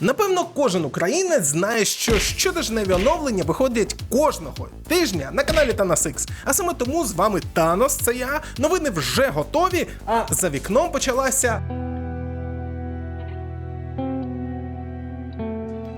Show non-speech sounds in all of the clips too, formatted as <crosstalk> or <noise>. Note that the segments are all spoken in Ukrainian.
Напевно, кожен українець знає, що щотижневі оновлення виходять кожного тижня на каналі Танасикс. А саме тому з вами Танос, це я. Новини вже готові, а за вікном почалася.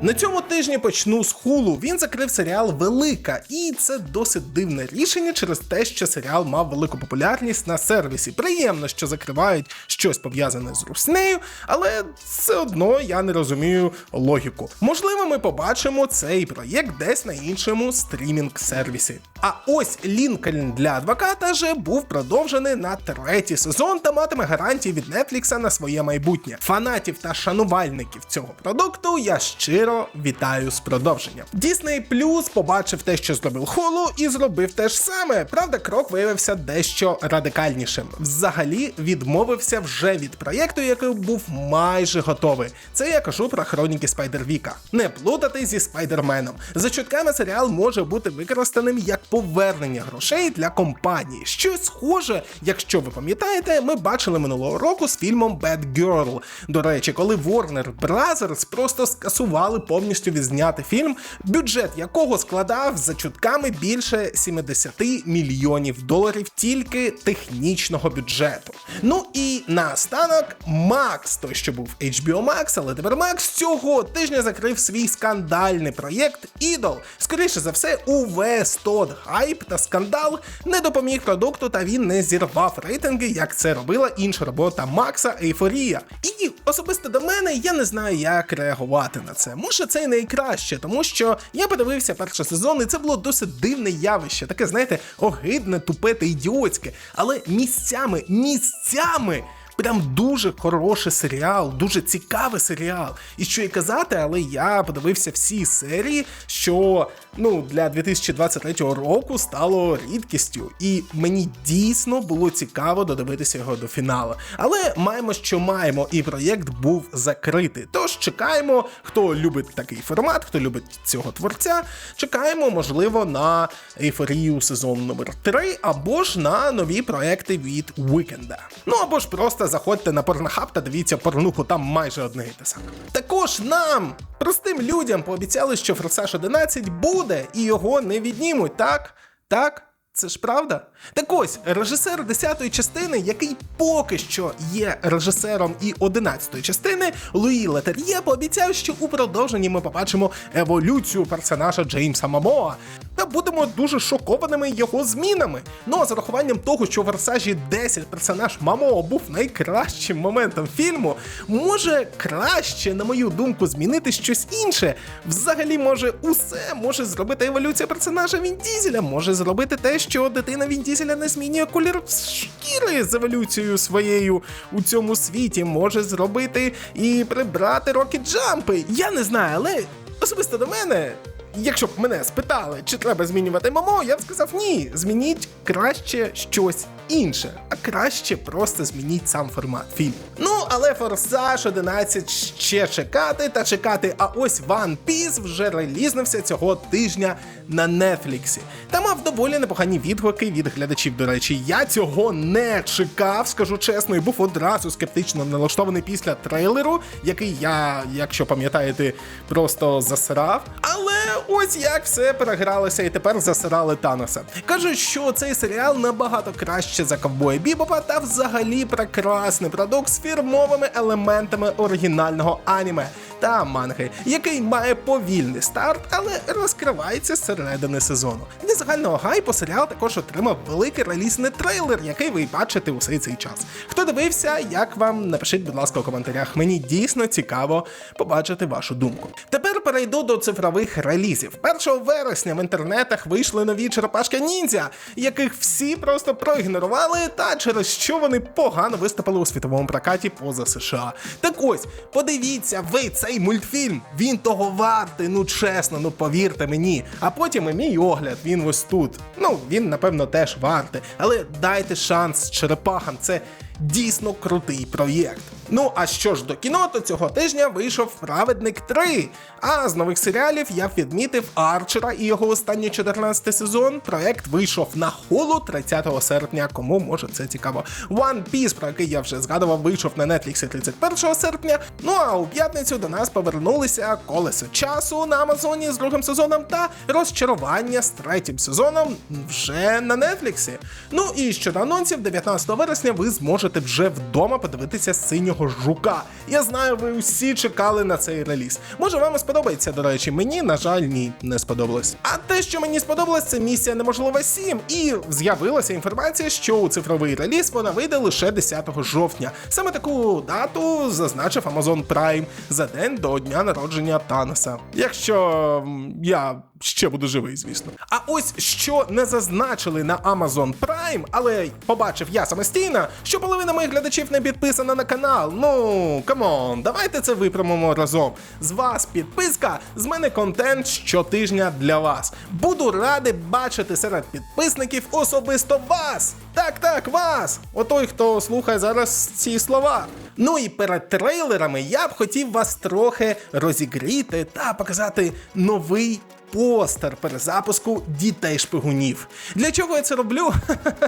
На цьому тижні почну з хулу. Він закрив серіал Велика, і це досить дивне рішення через те, що серіал мав велику популярність на сервісі. Приємно, що закривають щось пов'язане з руснею, але все одно я не розумію логіку. Можливо, ми побачимо цей проєкт десь на іншому стрімінг-сервісі. А ось Лінкольн для адвоката же був продовжений на третій сезон та матиме гарантії від Нетфлікса на своє майбутнє. Фанатів та шанувальників цього продукту я щиро вітаю з продовженням. Disney Plus побачив те, що зробив Холу, і зробив те ж саме. Правда, крок виявився дещо радикальнішим. Взагалі відмовився вже від проєкту, який був майже готовий. Це я кажу про хроніки Спайдервіка. Не плутати зі Спайдерменом. За чутками серіал може бути використаним як повернення грошей для компанії. Щось схоже, якщо ви пам'ятаєте, ми бачили минулого року з фільмом Bad Girl. До речі, коли Warner Brothers просто скасували повністю відзняти фільм, бюджет якого складав за чутками більше 70 мільйонів доларів тільки технічного бюджету. Ну і наостанок Max, той, що був HBO Max, але тепер Max цього тижня закрив свій скандальний проєкт Idol. Скоріше за все, увесь тот хайп та скандал не допоміг продукту, та він не зірвав рейтинги, як це робила інша робота Макса Ейфорія. І особисто до мене я не знаю, як реагувати на це. Може, це найкраще, тому що я подивився перший сезон, і це було досить дивне явище, таке, знаєте, огидне, тупе та ідіотське. Але місцями, місцями. Прям дуже хороший серіал, дуже цікавий серіал. І що й казати, але я подивився всі серії, що ну для 2023 року стало рідкістю, і мені дійсно було цікаво додивитися його до фіналу. Але маємо, що маємо, і проєкт був закритий. Тож чекаємо, хто любить такий формат, хто любить цього творця. Чекаємо, можливо, на ейфорію сезон номер 3 або ж на нові проекти від Вікенда. Ну або ж просто заходьте на порнохаб та дивіться порнуху, там майже одне і те саме. Також нам, простим людям, пообіцяли, що Форсаж 11 буде і його не віднімуть, так? Так? Це ж правда? Так ось, режисер 10-ї частини, який поки що є режисером і 11-ї частини, Луї Летер'є пообіцяв, що у продовженні ми побачимо еволюцію персонажа Джеймса Мамоа. Та будемо дуже шокованими його змінами. Ну а з урахуванням того, що в Версажі 10 персонаж Мамоа був найкращим моментом фільму, може краще, на мою думку, змінити щось інше. Взагалі, може, усе може зробити еволюція персонажа Він Дізеля, може зробити те, що дитина Він Дізеля не змінює колір шкіри з еволюцією своєю у цьому світі, може зробити і прибрати рокі джампи. Я не знаю, але особисто до мене. Якщо б мене спитали, чи треба змінювати мамо, я б сказав ні. Змініть краще щось інше, а краще просто змініть сам формат фільму. Ну, але Форсаж 11 ще чекати та чекати. А ось One Piece вже релізнився цього тижня на Нетфліксі. Та мав доволі непогані відгуки від глядачів. До речі, я цього не чекав, скажу чесно, і був одразу скептично налаштований після трейлеру, який я, якщо пам'ятаєте, просто засрав. Але ось як все перегралося і тепер засирали Таноса. Кажуть, що цей серіал набагато краще за ковбоя Бібопа та взагалі прекрасний продукт з фірмовими елементами оригінального аніме та манги, який має повільний старт, але розкривається з середини сезону. Для загального гайпу серіал також отримав великий релізний трейлер, який ви бачите усей цей час. Хто дивився, як вам напишіть, будь ласка, у коментарях. Мені дійсно цікаво побачити вашу думку. Тепер перейду до цифрових релізів. 1 вересня в інтернетах вийшли нові черепашки ніндзя, яких всі просто проігнорували, та через що вони погано виступили у світовому прокаті поза США. Так ось, подивіться, ви цей мультфільм, він того вартий, ну чесно, ну повірте мені. А потім і мій огляд, він ось тут. Ну, він, напевно, теж вартий. Але дайте шанс черепахам, це дійсно крутий проєкт. Ну а що ж до кіно, то цього тижня вийшов Праведник 3. А з нових серіалів я відмітив Арчера і його останній 14 сезон. Проект вийшов на холу 30 серпня. Кому може це цікаво. One Piece, про який я вже згадував, вийшов на Netflix 31 серпня. Ну а у п'ятницю до нас повернулися колесо часу на Амазоні з другим сезоном та розчарування з третім сезоном вже на Нетфліксі. Ну і щодо анонсів, 19 вересня ви зможете вже вдома подивитися синього жука. Я знаю, ви усі чекали на цей реліз. Може, вам сподобається, до речі, мені, на жаль, ні, не сподобалось. А те, що мені сподобалось, це місія неможлива 7. І з'явилася інформація, що у цифровий реліз вона вийде лише 10 жовтня. Саме таку дату зазначив Amazon Prime за день до дня народження Таноса. Якщо я ще буду живий, звісно. А ось що не зазначили на Amazon Prime, але побачив я самостійно, що половина моїх глядачів не підписана на канал. Ну камон, давайте це виправимо разом. З вас підписка, з мене контент щотижня для вас. Буду радий бачити серед підписників особисто вас. Так, так, вас! Отой, хто слухає зараз ці слова. Ну і перед трейлерами я б хотів вас трохи розігріти та показати новий постер перезапуску дітей шпигунів. Для чого я це роблю?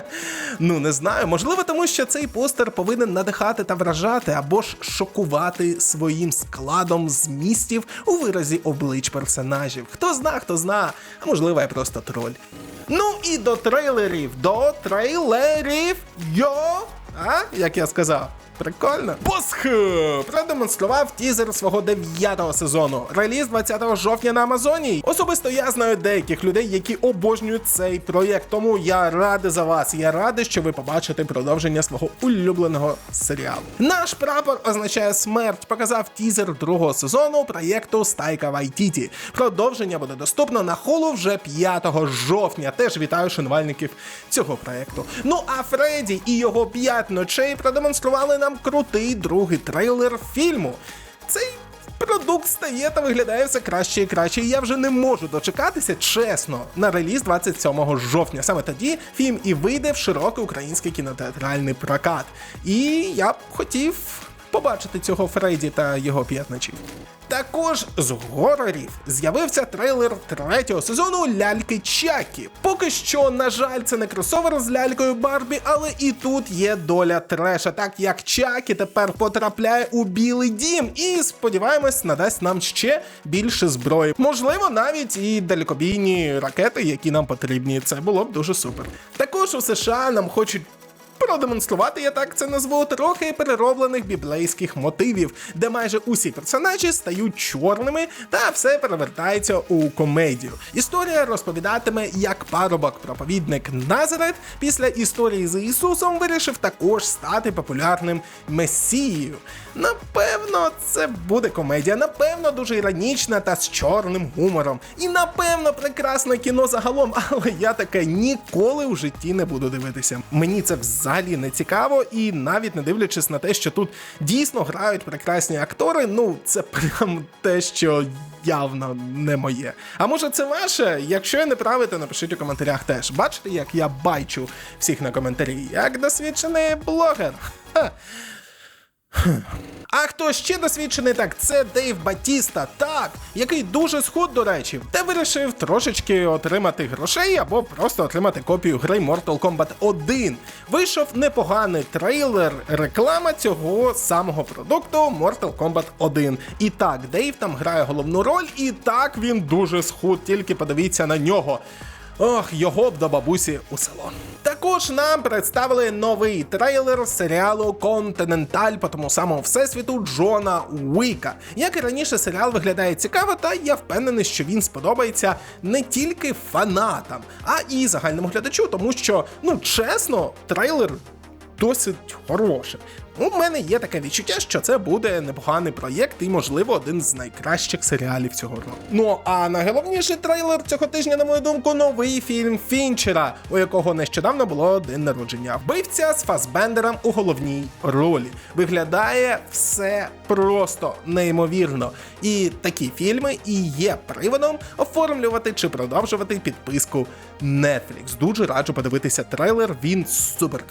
<laughs> ну не знаю. Можливо, тому що цей постер повинен надихати та вражати або ж шокувати своїм складом змістів у виразі облич персонажів. Хто зна, хто зна, а можливо, я просто троль. Ну і до трейлерів, до трейлерів. Йо! А, як я сказав. Прикольно. Босх продемонстрував тізер свого дев'ятого сезону. Реліз 20 жовтня на Амазоні. Особисто я знаю деяких людей, які обожнюють цей проєкт. Тому я радий за вас. Я радий, що ви побачите продовження свого улюбленого серіалу. Наш прапор означає смерть. Показав тізер другого сезону проєкту Стайка Вайтіті. Продовження буде доступно на холу вже 5 жовтня. Теж вітаю шанувальників цього проєкту. Ну а Фредді і його п'ять ночей продемонстрували нам крутий другий трейлер фільму. Цей продукт стає та виглядає все краще і краще. І я вже не можу дочекатися, чесно, на реліз 27 жовтня. Саме тоді фільм і вийде в широкий український кінотеатральний прокат. І я б хотів побачити цього Фредді та його п'ятночів. Також з горорів з'явився трейлер третього сезону ляльки Чакі. Поки що, на жаль, це не кросовер з лялькою Барбі, але і тут є доля треша, так як Чакі тепер потрапляє у білий дім і сподіваємось, надасть нам ще більше зброї. Можливо, навіть і далекобійні ракети, які нам потрібні. Це було б дуже супер. Також у США нам хочуть продемонструвати, я так це назву, трохи перероблених біблейських мотивів, де майже усі персонажі стають чорними та все перевертається у комедію. Історія розповідатиме, як парубок проповідник Назарет після історії з Ісусом вирішив також стати популярним месією. Напевно, це буде комедія, напевно, дуже іронічна та з чорним гумором. І напевно прекрасне кіно загалом, <laughs> але я таке ніколи в житті не буду дивитися. Мені це взагалі не цікаво, і навіть не дивлячись на те, що тут дійсно грають прекрасні актори, ну це прям те, що. Явно не моє. А може це ваше? Якщо я не правий, то напишіть у коментарях теж. Бачите, як я бачу всіх на коментарі, як досвідчений блогер. Ха. А хто ще досвідчений, так це Дейв Батіста, так, який дуже схуд, до речі, та вирішив трошечки отримати грошей або просто отримати копію гри Mortal Kombat 1. Вийшов непоганий трейлер, реклама цього самого продукту Mortal Kombat 1. І так, Дейв там грає головну роль, і так він дуже схуд, тільки подивіться на нього. Ох, його б до бабусі у село. Також нам представили новий трейлер серіалу Континенталь по тому самому всесвіту Джона Уіка. Як і раніше, серіал виглядає цікаво, та я впевнений, що він сподобається не тільки фанатам, а і загальному глядачу, тому що, ну чесно, трейлер досить хороший. У мене є таке відчуття, що це буде непоганий проєкт і, можливо, один з найкращих серіалів цього року. Ну а найголовніший трейлер цього тижня, на мою думку, новий фільм Фінчера, у якого нещодавно було день народження. Вбивця з Фасбендером у головній ролі. Виглядає все просто неймовірно. І такі фільми і є приводом оформлювати чи продовжувати підписку Netflix. Дуже раджу подивитися трейлер, він супер.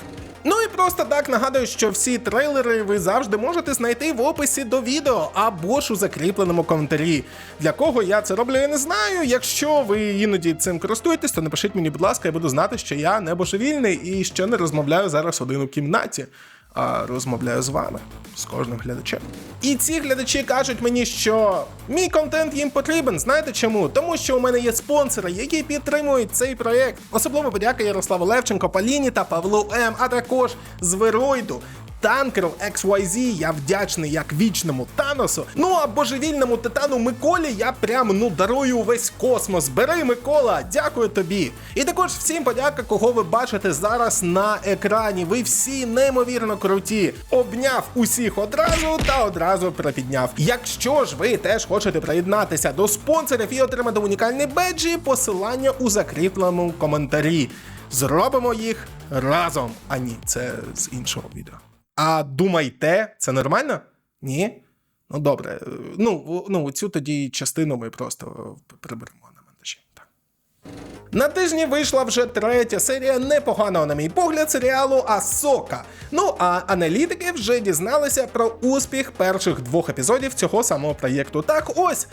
Ну і просто так нагадую, що всі трейлери ви завжди можете знайти в описі до відео або ж у закріпленому коментарі. Для кого я це роблю, я не знаю. Якщо ви іноді цим користуєтесь, то напишіть мені, будь ласка, я буду знати, що я не божевільний і що не розмовляю зараз один у кімнаті а розмовляю з вами, з кожним глядачем. І ці глядачі кажуть мені, що мій контент їм потрібен. Знаєте чому? Тому що у мене є спонсори, які підтримують цей проєкт. Особливо подяка Ярославу Левченко, Паліні та Павлу М, а також Зверойду. Танкеру XYZ я вдячний як вічному Таносу. Ну а божевільному титану Миколі я прям ну дарую увесь космос. Бери Микола, дякую тобі. І також всім подяка, кого ви бачите зараз на екрані. Ви всі неймовірно круті. Обняв усіх одразу та одразу припідняв. Якщо ж ви теж хочете приєднатися до спонсорів і отримати унікальні беджі, посилання у закріпленому коментарі. Зробимо їх разом. А ні, це з іншого відео. А думайте, це нормально? Ні? Ну добре. Ну, ну цю тоді частину ми просто приберемо на монтажі. Так. На тижні вийшла вже третя серія непоганого, на мій погляд, серіалу Асока. Ну а аналітики вже дізналися про успіх перших двох епізодів цього самого проєкту. Так ось.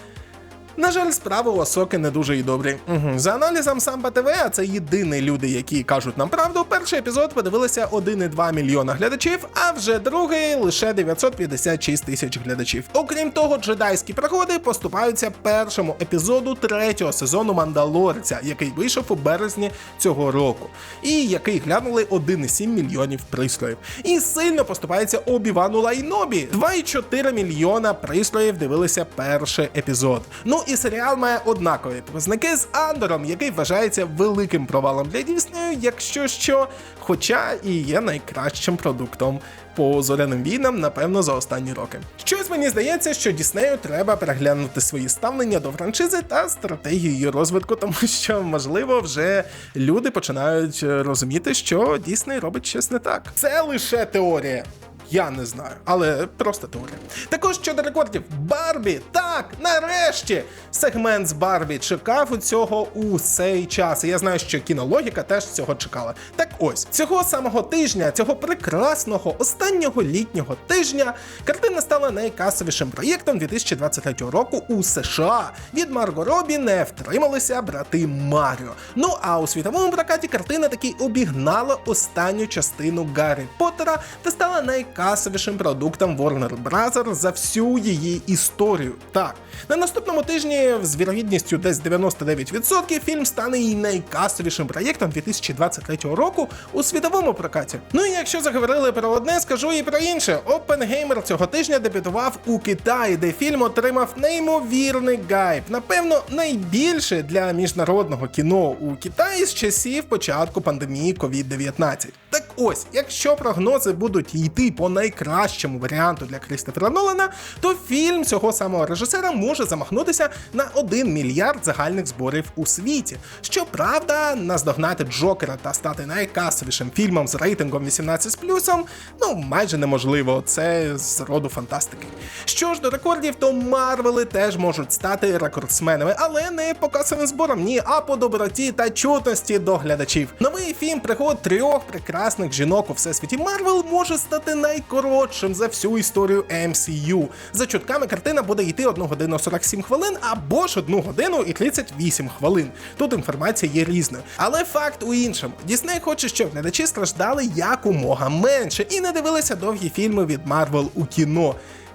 На жаль, справи у Осоки не дуже й добрі. Угу. За аналізом Самба ТВ, а це єдині люди, які кажуть нам правду. Перший епізод подивилися 1,2 мільйона глядачів, а вже другий лише 956 тисяч глядачів. Окрім того, джедайські пригоди поступаються першому епізоду третього сезону Мандалорця, який вийшов у березні цього року, і який глянули 1,7 мільйонів пристроїв. І сильно поступається Обівану Лайнобі. 2,4 мільйона пристроїв дивилися перший епізод. Ну і серіал має однакові показники з Андором, який вважається великим провалом для Діснею, якщо що, хоча і є найкращим продуктом по зоряним війнам, напевно, за останні роки. Щось мені здається, що Діснею треба переглянути свої ставлення до франшизи та стратегію її розвитку, тому що, можливо, вже люди починають розуміти, що Дісней робить щось не так. Це лише теорія. Я не знаю, але просто теорія. Також щодо рекордів Барбі, так, нарешті сегмент з Барбі чекав у цього у цей час. Я знаю, що кінологіка теж цього чекала. Так ось цього самого тижня, цього прекрасного останнього літнього тижня, картина стала найкасовішим проєктом 2023 року у США. Від Марго Робі не втрималися брати Маріо. Ну а у світовому прокаті картина таки обігнала останню частину Гаррі Поттера та стала найкасовішим найкасовішим продуктом Warner Bros. за всю її історію. Так, на наступному тижні з вірогідністю десь 99% фільм стане і найкасовішим проєктом 2023 року у світовому прокаті. Ну і якщо заговорили про одне, скажу і про інше. Опенгеймер цього тижня дебютував у Китаї, де фільм отримав неймовірний гайп. Напевно, найбільше для міжнародного кіно у Китаї з часів початку пандемії COVID-19. Так ось, якщо прогнози будуть йти по найкращому варіанту для Крістофера Нолана, то фільм цього самого режисера може замахнутися на 1 мільярд загальних зборів у світі. Щоправда, наздогнати Джокера та стати найкасовішим фільмом з рейтингом 18 плюсом, ну майже неможливо. Це з роду фантастики. Що ж до рекордів, то Марвели теж можуть стати рекордсменами, але не по касовим зборам, ні, а по доброті та чутності до глядачів. Новий фільм пригод трьох прекрасних жінок у всесвіті Марвел може стати найкоротшим за всю історію MCU. За чутками картина буде йти 1 годину 47 хвилин або ж 1 годину і 38 хвилин. Тут інформація є різною. Але факт у іншому: Дісней хоче, щоб глядачі страждали якомога менше і не дивилися довгі фільми від Марвел у кіно.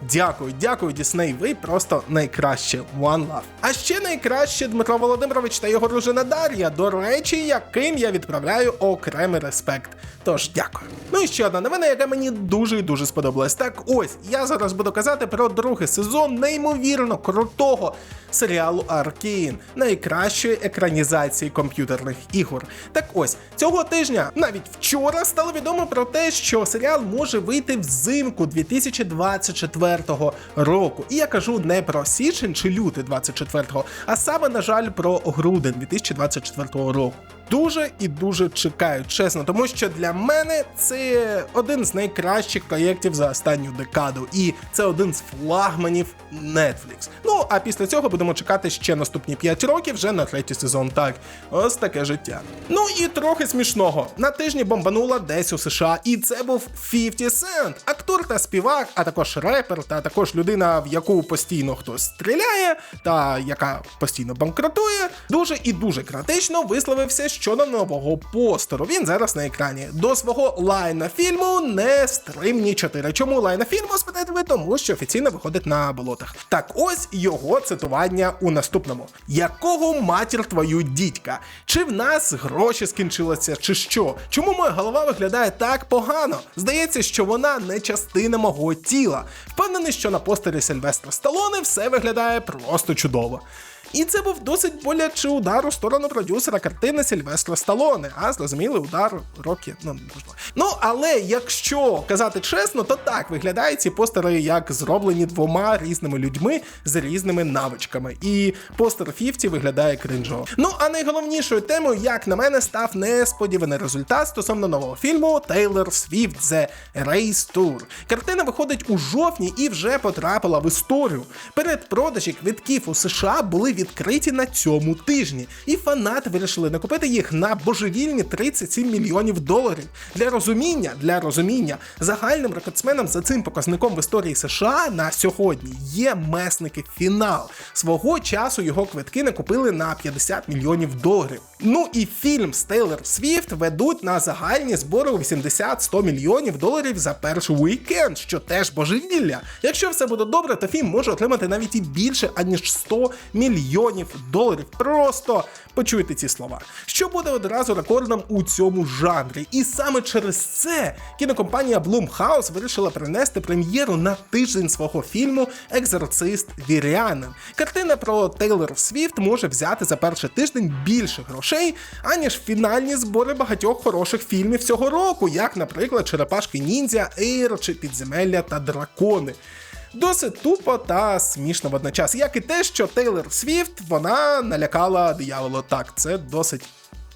Дякую, дякую, Дісней. Ви просто найкраще. One love. А ще найкраще Дмитро Володимирович та його дружина Дар'я, до речі, яким я відправляю окремий респект. Тож дякую. Ну і ще одна новина, яка мені дуже і дуже сподобалась. Так ось я зараз буду казати про другий сезон неймовірно крутого серіалу Аркейн, найкращої екранізації комп'ютерних ігор. Так ось цього тижня, навіть вчора, стало відомо про те, що серіал може вийти взимку 2024 24-го року. І я кажу не про січень чи лютий 24-го, а саме, на жаль, про грудень 2024 року. Дуже і дуже чекаю, чесно, тому що для мене це один з найкращих проєктів за останню декаду, і це один з флагманів Netflix. Ну а після цього будемо чекати ще наступні 5 років вже на третій сезон. Так, ось таке життя. Ну і трохи смішного. На тижні бомбанула десь у США, і це був 50 Cent, актор та співак, а також репер, та також людина, в яку постійно хтось стріляє, та яка постійно банкрутує. Дуже і дуже критично висловився щодо нового постеру. Він зараз на екрані. До свого лайна фільму не стримні 4. Чому лайна фільму спитаєте ви? Тому що офіційно виходить на болотах. Так ось його цитування у наступному: якого матір твою дідька? Чи в нас гроші скінчилися, чи що? Чому моя голова виглядає так погано? Здається, що вона не частина мого тіла. Впевнений, що на постері Сильвестра Сталоне все виглядає просто чудово. І це був досить болячий удар у сторону продюсера картини Сільвестра Сталоне, а зрозумілий удар роки, ну можливо. Ну але якщо казати чесно, то так виглядають ці постери як зроблені двома різними людьми з різними навичками. І постер 50 виглядає кринжово. Ну а найголовнішою темою, як на мене, став несподіваний результат стосовно нового фільму Taylor Swift The Race Tour. Картина виходить у жовтні і вже потрапила в історію. Передпродажі квитків у США були відкриті на цьому тижні, і фанати вирішили накупити їх на божевільні 37 мільйонів доларів. Для розуміння, для розуміння, загальним рекордсменом за цим показником в історії США на сьогодні є месники фінал. Свого часу його квитки накупили на 50 мільйонів доларів. Ну і фільм з Тейлор Свіфт ведуть на загальні збори у 80-100 мільйонів доларів за перший уікенд, що теж божевілля. Якщо все буде добре, то фільм може отримати навіть і більше аніж 100 мільйонів доларів. Просто почуйте ці слова. Що буде одразу рекордом у цьому жанрі. І саме через це кінокомпанія Blumhouse вирішила принести прем'єру на тиждень свого фільму Екзорцист Вірянин. Картина про Тейлор Свіфт може взяти за перший тиждень більше грошей, аніж фінальні збори багатьох хороших фільмів цього року, як, наприклад, Черепашки Ніндзя, Ейр чи Підземелля та Дракони. Досить тупо та смішно водночас, як і те, що Тейлор Свіфт вона налякала диявола Так, це досить.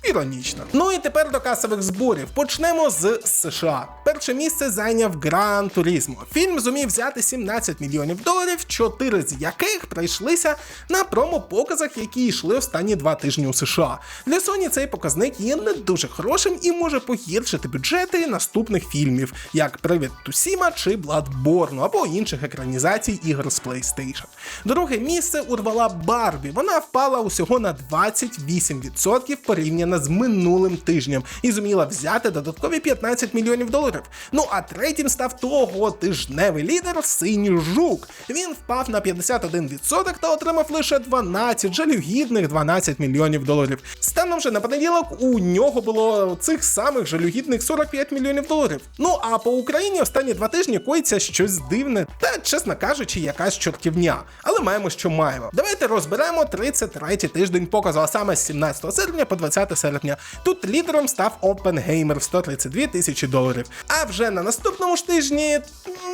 Іронічно. Ну і тепер до касових зборів. Почнемо з США. Перше місце зайняв Гран Турізмо. Фільм зумів взяти 17 мільйонів доларів, 4 з яких прийшлися на промо-показах, які йшли останні два тижні у США. Для Sony цей показник є не дуже хорошим і може погіршити бюджети наступних фільмів, як Привід Тусіма чи Bloodborne, або інших екранізацій ігор з PlayStation. Друге місце урвала Барбі. Вона впала усього на 28% порівняно з минулим тижнем і зуміла взяти додаткові 15 мільйонів доларів. Ну а третім став того тижневий лідер Синій Жук. Він впав на 51% та отримав лише 12 жалюгідних 12 мільйонів доларів. Станом же на понеділок у нього було цих самих жалюгідних 45 мільйонів доларів. Ну а по Україні останні два тижні коїться щось дивне та, чесно кажучи, якась чортівня. Але маємо, що маємо. Давайте розберемо 33-й тиждень показу, а саме з 17 серпня по 20 серпня. Тут лідером став Опенгеймер в 132 тисячі доларів. А вже на наступному ж тижні,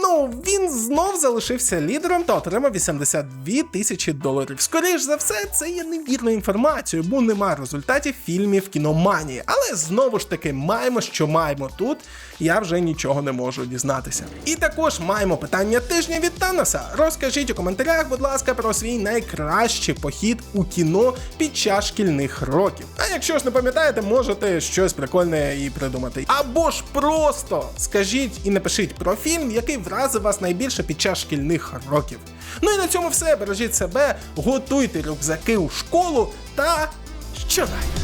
ну він знов залишився лідером та отримав 82 тисячі доларів. Скоріш за все, це є невірною інформацією, бо нема результатів фільмів кіноманії. Але знову ж таки маємо, що маємо тут. Я вже нічого не можу дізнатися. І також маємо питання тижня від Таноса. Розкажіть у коментарях, будь ласка, про свій найкращий похід у кіно під час шкільних років. А якщо ж не пам'ятаєте, можете щось прикольне і придумати. Або ж просто скажіть і напишіть про фільм, який вразив вас найбільше під час шкільних років. Ну і на цьому все. Бережіть себе, готуйте рюкзаки у школу та щонай!